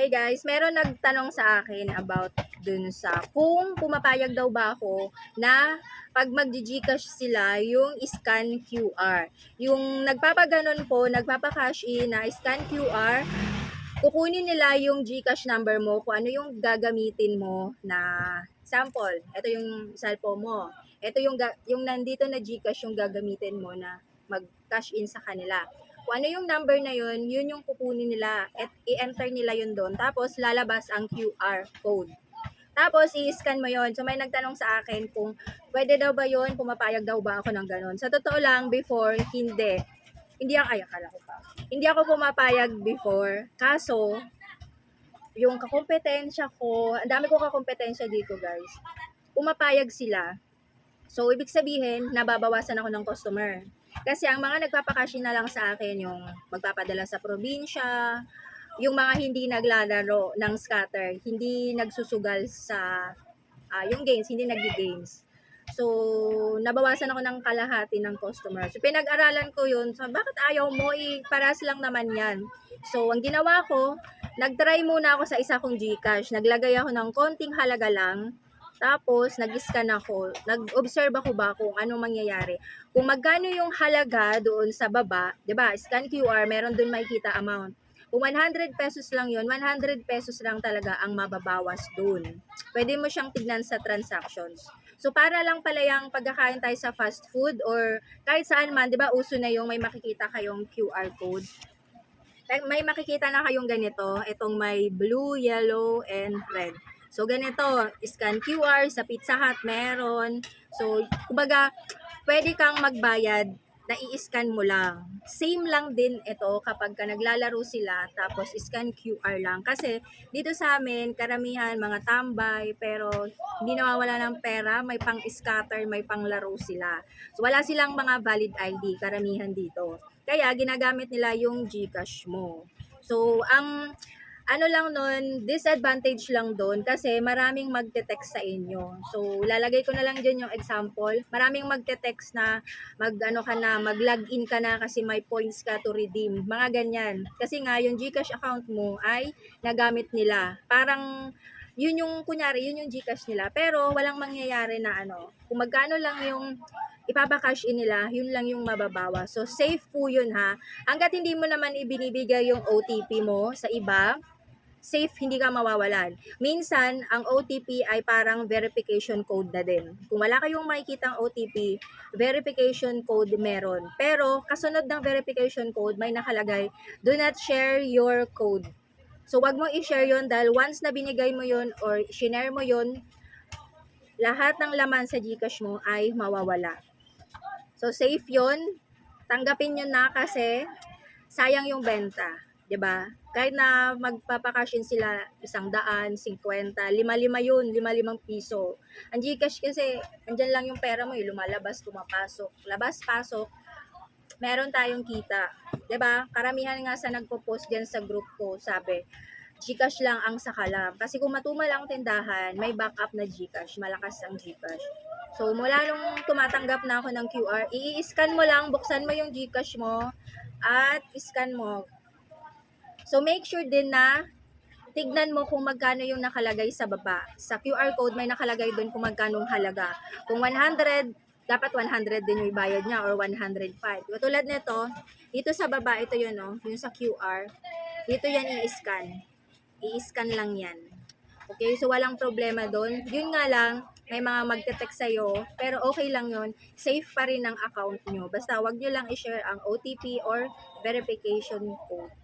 Hey guys, meron nagtanong sa akin about dun sa kung pumapayag daw ba ako na pag mag-gcash sila yung scan QR. Yung nagpapaganon po, nagpapa-cash in na scan QR, kukunin nila yung GCash number mo kung ano yung gagamitin mo na sample. Ito yung cellphone mo. Ito yung yung nandito na GCash yung gagamitin mo na mag-cash in sa kanila. Kung ano yung number na yun, yun yung kukunin nila at i-enter nila yun doon. Tapos lalabas ang QR code. Tapos i-scan mo yun. So may nagtanong sa akin kung pwede daw ba yun, pumapayag daw ba ako ng ganun. Sa totoo lang, before, hindi. Hindi ako, ay akala ko pa. Hindi ako pumapayag before. Kaso, yung kakompetensya ko, ang dami ko kakompetensya dito guys. Pumapayag sila. So, ibig sabihin, nababawasan ako ng customer. Kasi ang mga nagpapakashi na lang sa akin, yung magpapadala sa probinsya, yung mga hindi naglalaro ng scatter, hindi nagsusugal sa ah, yung games, hindi nag-games. So, nabawasan ako ng kalahati ng customer. So, pinag-aralan ko yun. So, bakit ayaw mo? Eh, paras lang naman yan. So, ang ginawa ko, nag-try muna ako sa isa kong Gcash. Naglagay ako ng konting halaga lang. Tapos, nag-scan ako. Nag-observe ako ba kung ano mangyayari. Kung magkano yung halaga doon sa baba, 'di ba? Scan QR, meron doon makikita amount. Kung 100 pesos lang yun, 100 pesos lang talaga ang mababawas doon. Pwede mo siyang tignan sa transactions. So, para lang pala yung pagkakain tayo sa fast food or kahit saan man, di ba, uso na yung may makikita kayong QR code. May makikita na kayong ganito, itong may blue, yellow, and red. So, ganito, scan QR, sa Pizza Hut meron. So, kumbaga, pwede kang magbayad na i-scan mo lang. Same lang din ito kapag ka naglalaro sila tapos scan QR lang. Kasi dito sa amin, karamihan mga tambay pero hindi nawawala ng pera, may pang scatter, may pang laro sila. So wala silang mga valid ID, karamihan dito. Kaya ginagamit nila yung GCash mo. So ang ano lang nun, disadvantage lang doon kasi maraming magte-text sa inyo. So, lalagay ko na lang dyan yung example. Maraming magte-text na mag ano ka na, mag-login ka na kasi may points ka to redeem. Mga ganyan. Kasi nga, yung Gcash account mo ay nagamit nila. Parang, yun yung, kunyari, yun yung Gcash nila. Pero, walang mangyayari na ano. Kung magkano lang yung ipapakash in nila, yun lang yung mababawa. So, safe po yun ha. Hanggat hindi mo naman ibinibigay yung OTP mo sa iba, safe, hindi ka mawawalan. Minsan, ang OTP ay parang verification code na din. Kung wala kayong makikitang OTP, verification code meron. Pero, kasunod ng verification code, may nakalagay, do not share your code. So, wag mo i-share yon dahil once na binigay mo yon or shinare mo yon lahat ng laman sa Gcash mo ay mawawala. So, safe yon Tanggapin nyo na kasi sayang yung benta. 'Di ba? Kahit na magpapakash in sila isang daan, 50, lima-lima yun, lima-limang piso. Ang Gcash kasi, andyan lang yung pera mo, eh, lumalabas, pumapasok, labas, pasok, meron tayong kita. ba? Karamihan nga sa nagpo-post diyan sa group ko, sabi, Gcash lang ang sakalam. Kasi kung matumal ang tindahan, may backup na Gcash, malakas ang Gcash. So, mula nung tumatanggap na ako ng QR, i-scan mo lang, buksan mo yung Gcash mo, at scan mo. So, make sure din na tignan mo kung magkano yung nakalagay sa baba. Sa QR code, may nakalagay doon kung magkano halaga. Kung 100, dapat 100 din yung bayad niya or 105. Katulad nito, dito sa baba, ito yun, no? yung sa QR. Dito yan i-scan. I-scan lang yan. Okay, so walang problema doon. Yun nga lang, may mga magte-text sa'yo, pero okay lang yun. Safe pa rin ang account nyo. Basta wag nyo lang i-share ang OTP or verification code.